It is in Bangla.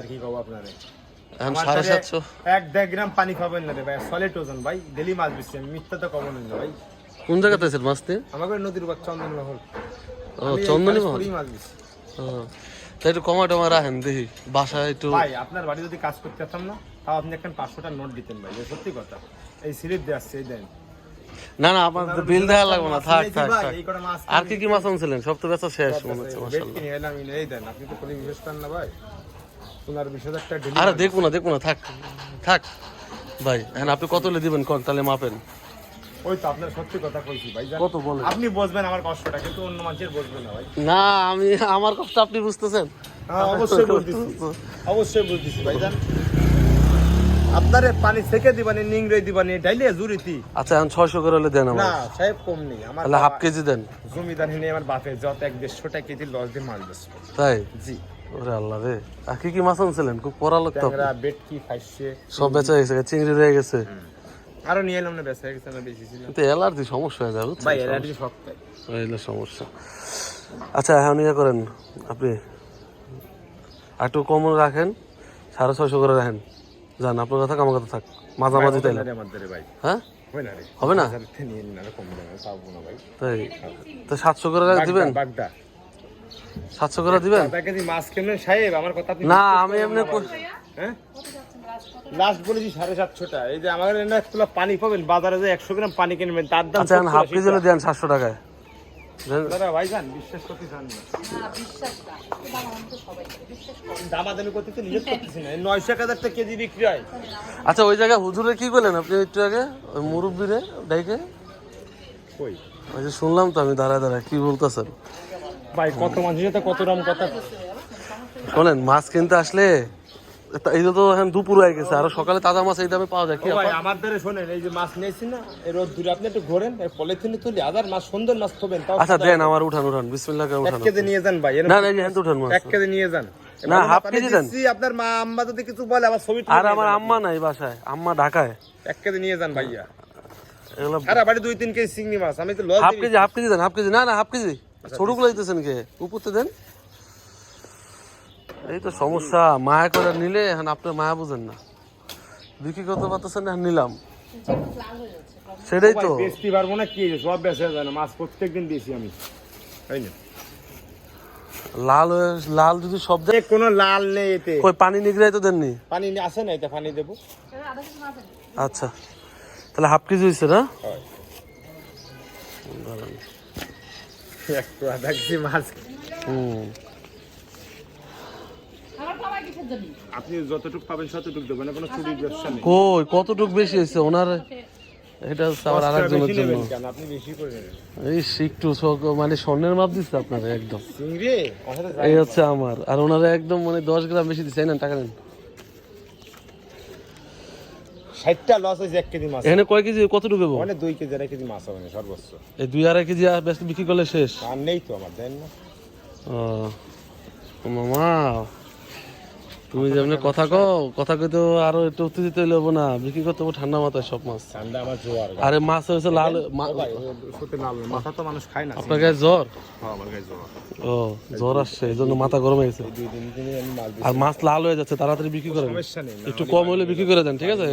আর কি কব আপনারে? সাড়ে সাতশো। এক দেড় গ্রাম পানি খাবেন না রে ভাই সলিড ওজন ভাই ডেলি মাছ বেশি আমি মিথ্যা তো কব না ভাই। কোন জায়গাতে আছেন মাছ আমাকে নদীর উপর চন্দন মহল। ও চন্দনী মহল? মাছ বেশি তাই একটু কমা টমা রাখেন দেখি বাসায় একটু ভাই আপনার বাড়ি যদি কাজ করতে পারতাম না তাও আপনি একটা পাঁচশোটা নোট দিতেন ভাই সত্যি কথা। এই স্লিপ দিয়ে আসছে এই দেন। না না আমার বিল দেওয়া লাগবে না থাক থাক থাক। আর কি কি মাছ আনছিলেন? সব তো বেচা শেষ মনে হচ্ছে এই দেন আপনি তো কোনো ইনভেস্ট না ভাই পনেরো বিশ হাজার টাকা আরে দেখব না দেখব না থাক থাক। ভাই এখন আপনি কত হলে দিবেন? কোন তাহলে মাপেন। ওই তো আপনার সত্যি কথা কইছি ভাই। কত বলেন? আপনি বুঝবেন আমার কষ্টটা কিন্তু অন্য মানুষের বুঝবে না ভাই। না আমি আমার কষ্ট আপনি বুঝতেছেন? হ্যাঁ, অবশ্যই বুঝতেছি। অবশ্যই বুঝতেছি ভাই জান আপনারে পানি থেকে দিবানি নিংড়ে দিবানি ডাইলে জুরিতি আচ্ছা এখন ছয়শো করে হলে দেন না সাহেব কম নেই। আমার তাহলে হাফ কেজি দেন। জমিদার হিনে আমার বাপের যত এক দেড়শোটা কেজি লস দিয়ে মাছ বেচবো। তাই? জি। ওরে আল্লাহ রে। আর কি কি মাছ আনছিলেন? খুব পড়া লোক তো। বেটকি সব বেচা গেছে চিংড়ি রয়ে গেছে। আরও নিয়ে এলাম না বেচা গেছে না বেশি ছিল। কিন্তু অ্যালার্জি সমস্যা হয়ে যাবে ভাই একটু শক্ত। এই সমস্যা। আচ্ছা এখন ইয়ে করেন আপনি একটু কম রাখেন সাড়ে ছয়শো করে রাখেন। যান আপনার কথা আমার কথা থাক। মাঝামাঝি তাইলে। ভাই। হ্যাঁ? হবে না? তাই। তো সাতশো করে রাখ দিবেন? বাগদা। সাতশো করে দিবেন? কেজি মাছ কেমন সাহেব আমার কথা না আমি এমনি হ্যাঁ? লাস্ট বলেছি সাড়ে সাতশোটা। এই যে আমাদের এনে এক তোলা পানি পাবেন বাজারে যে একশো গ্রাম পানি কিনবেন তার দাম আচ্ছা হাফ কেজি দেন সাতশো টাকায়। দেন। দাদা ভাই যান বিশ্বাস করতে চান দামাদামি করতে তো নিজে করতেছি না। এই নয়শো এক হাজার টাকা কেজি বিক্রি হয়। আচ্ছা ওই জায়গায় হুজুরে কি বলেন আপনি একটু আগে? ওই মুরব্বীরে ডাইকে? কই? ওই যে শুনলাম তো আমি দাঁড়ায় দাঁড়ায় কি বলতেছেন? ভাই কত মানুষের তো কত রকম কথা শোনেন মাছ কিনতে আসলে তা- এই তো এখন দুপুর হয়ে গেছে আরও সকালে তাজা মাছ এই দামে পাওয়া যায় কি ভাই আমার দ্বারা শোনেন এই যে মাছ নিয়েছি না এই রোদ দূরে আপনি একটু ঘোরেন এই পলিথিনে তুলি হাজার মাছ সুন্দর মাছ থবেন আচ্ছা দেন আমার উঠান উঠান বিসমিল্লাহ করে এক কেজি নিয়ে যান ভাই না না এই হ্যাঁ উঠান মাছ। এক কেজি নিয়ে যান। না, হাফ কেজি দেন। আপনার মা আম্মা যদি কিছু বলে আমার ছবি আর আমার আম্মা নাই বাসায় আম্মা ঢাকায়। এক কেজি নিয়ে যান ভাইয়া। এগুলো সারা বাড়ি দুই তিন কেজি চিংড়ি মাছ আমি তো হাফ কেজি হাফ কেজি দেন হাফ কেজি। না না হাফ কেজি। ছোটগুলো দিতেছেন কে? উপরতে দেন। এই তো সমস্যা মায়া করে নিলে এখন আপনার মায়া বুঝেন না। বিক্রি করতে পারতেছেন না নিলাম। সেটাই তো। বেচতে পারব না কি সব বেচা যায় না মাছ প্রত্যেকদিন দিয়েছি আমি। তাই না? লাল হয়ে- লাল যদি সব দেন এ, কোনো লাল নেই এতে। কই পানি নিগড়াই তো দেননি? পানি আছে না এটা পানি দেবো? আচ্ছা। তাহলে হাফ কেজি হয়েছে না? হয়। একটু কেজি মাছ। হুম। আপনি যতটুকু পাবেন ততটুকু দেবেন কোনো চুরির ব্যবসা নেই। কই কতটুক বেশি হয়েছে? ওনার এটা হচ্ছে আবার দশ টাকা আরেকজনের জন্য। আপনি বেশি করে এই একটু সক- মানে স্বর্ণের মাপ দিচ্ছে আপনারা একদম। আমার এই হচ্ছে আমার। আর ওনারা একদম মানে দশ গ্রাম বেশি দিচ্ছে নেন টাকা নেন ষাটটা লস হয়েছে এক কেজি মাছ। এখানে কয় কেজি কত ডুবে মানে দুই কেজি আড়াই কেজি মাছ হবে সর্বোচ্চ। এই দুই আড়াই কেজি আর বিক্রি করলে শেষ। আর নেই তো আমার দেন না। ও মামা। তুমি যেমন কথা কও কথা কইতো আরও একটু উত্তেজিত হইলে হব না। বিক্রি করতে হব? ঠান্ডা মাথায় সব মাছ। ঠান্ডা আমার জোয়ার আরে মাছ হয়েছে লাল লাল। মাথা তো মানুষ খায় না আপনার গায়ে জ্বর? হ্যাঁ, আমার গায়ে জোয়ার ও জ্বর আসছে এই জন্য মাথা গরম হয়ে গেছে দুই দিন দিনে আমি মাছ আর মাছ লাল হয়ে যাচ্ছে তাড়াতাড়ি বিক্রি করেন। সমস্যা নেই না একটু কম হলে বিক্রি করে দেন ঠিক আছে?